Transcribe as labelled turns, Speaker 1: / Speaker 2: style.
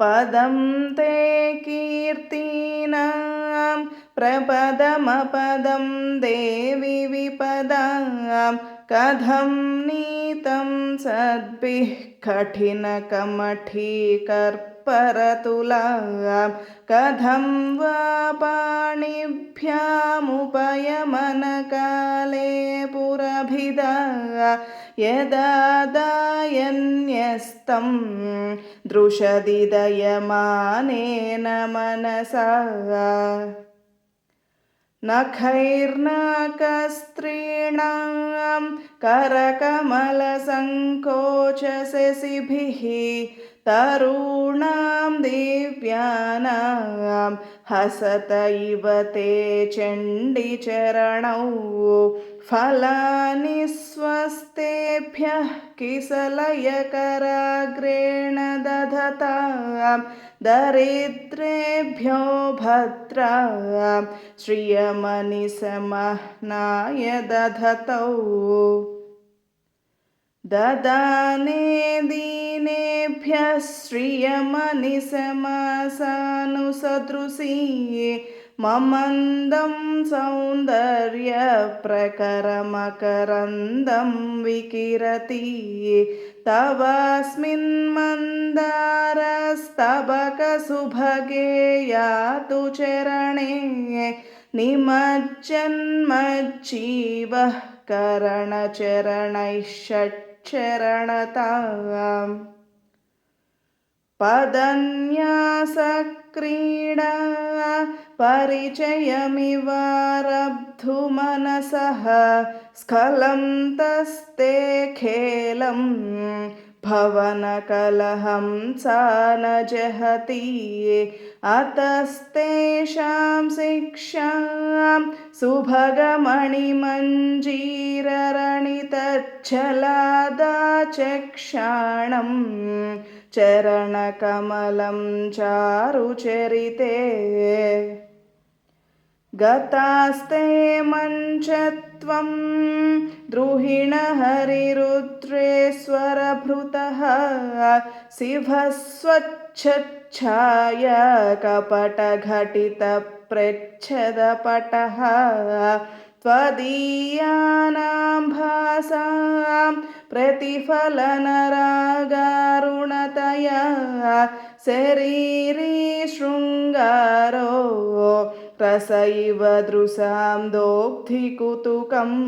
Speaker 1: पदं ते कीर्तीनां प्रपदमपदं देवि विपदां कथं नीतं सद्भिः कठिनकमठीकर्परतुलां कथं वा पाणिभ्यामुपयमनकाले पुरभिदा यदा दायन्यस्तं दृशदिदयमानेन मनसा नखैर्नाकस्त्रीणां करकमलसङ्कोचशशिभिः तरूणां दिव्यानां हसत इव ते चण्डिचरणौ फलानि स्वस्तेभ्यः किसलयकराग्रेण दधतां दरिद्रेभ्यो भद्रां श्रियमनिसमह्नाय दधतौ ददाने दीनेभ्यः श्रियमनिसमासानुसदृशी ममन्दं सौन्दर्यप्रकरमकरन्दं विकिरति तवास्मिन्मन्दारस्तबकसुभगे यातु चरणे निमज्जन्मज्जीवः करणचरणैः षट्चरणताम् पदन्यासक्रीडा परिचयमिवारब्धुमनसः स्खलं तस्ते खेलं भवनकलहं सा न जहति अतस्तेषां शिक्षां सुभगमणिमञ्जीररणितच्छलादाचक्षाणं चरणकमलं चारुचरिते। गतास्ते मञ्चत्वं द्रुहिणहरिरुद्रेश्वरभृतः शिवः स्वच्छच्छाय कपटघटितप्रच्छदपटः त्वदीयानां भासां प्रतिफलनरागारुणतया शरीरी शृङ्गारो रस इव दृशां दोग्धिकुतुकम्